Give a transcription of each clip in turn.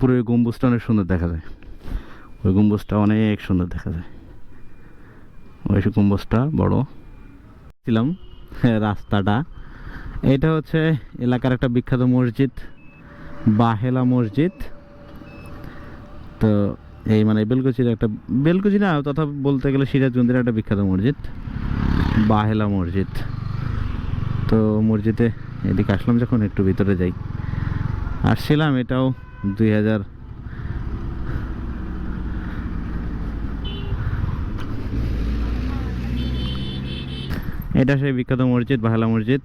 পুরো ওই গম্বুজটা অনেক সুন্দর দেখা যায়। ওই গম্বুজটা অনেক সুন্দর দেখা যায়। ওই গম্বুজটা বড়। ছিলাম হ্যাঁ, রাস্তাটা। এটা হচ্ছে এলাকার একটা বিখ্যাত মসজিদ বাহেলা মসজিদ। তো এই মানে বেলকুচির একটা বেলকুচি না তথা বলতে গেলে সিরাজগঞ্জের একটা বিখ্যাত মসজিদ বাহেলা মসজিদ। তো মসজিদে এদিকে আসলাম যখন একটু ভিতরে যাই। আসছিলাম এটাও দুই হাজার এটা সেই বিখ্যাত মসজিদ, বাহেলা মসজিদ।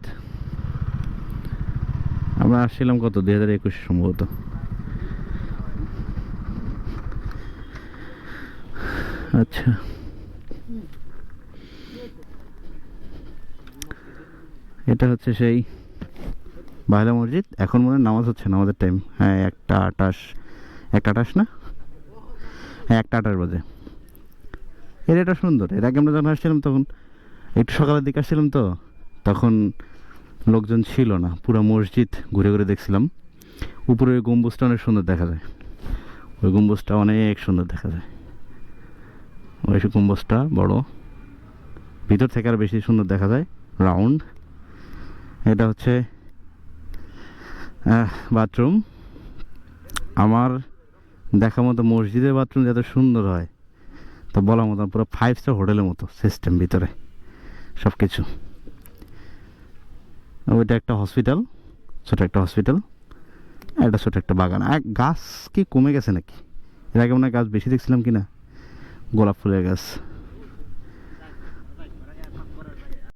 আমরা আসছিলাম কত? দুই হাজার একুশ সম্ভবত। আচ্ছা। এটা হচ্ছে সেই বাহেলা মসজিদ, এখন মনে হয় নামাজ হচ্ছে, নামাজের টাইম হ্যাঁ একটা আটাশ একটা আটাশ না? হ্যাঁ একটা আটাশ বাজে। এর এটা সুন্দর, এর আগে আমরা যখন আসছিলাম তখন, একটু সকালের দিকে আসছিলাম তো, তখন লোকজন ছিল না, পুরো মসজিদ ঘুরে ঘুরে দেখছিলাম। উপরে ওই গম্বুজটা অনেক সুন্দর দেখা যায়। ওই গম্বুজটা অনেক সুন্দর দেখা যায়। ওই গম্বুজটা বড়। ভিতর থেকে আর বেশি সুন্দর দেখা যায়, রাউন্ড। এটা হচ্ছে বাথরুম। আমার দেখা মতো মসজিদের বাথরুম যত সুন্দর হয়, তো বলার মতো পুরো ফাইভ স্টার হোটেলের মতো সিস্টেম ভিতরে সব কিছু ওইটা একটা হসপিটাল ছোট একটা হসপিটাল একটা ছোট একটা বাগান। আর গাছ কি কমে গেছে নাকি? এর আগে মনে হয় গাছ বেশি দেখছিলাম কি না গোলাপ ফুলের গাছ।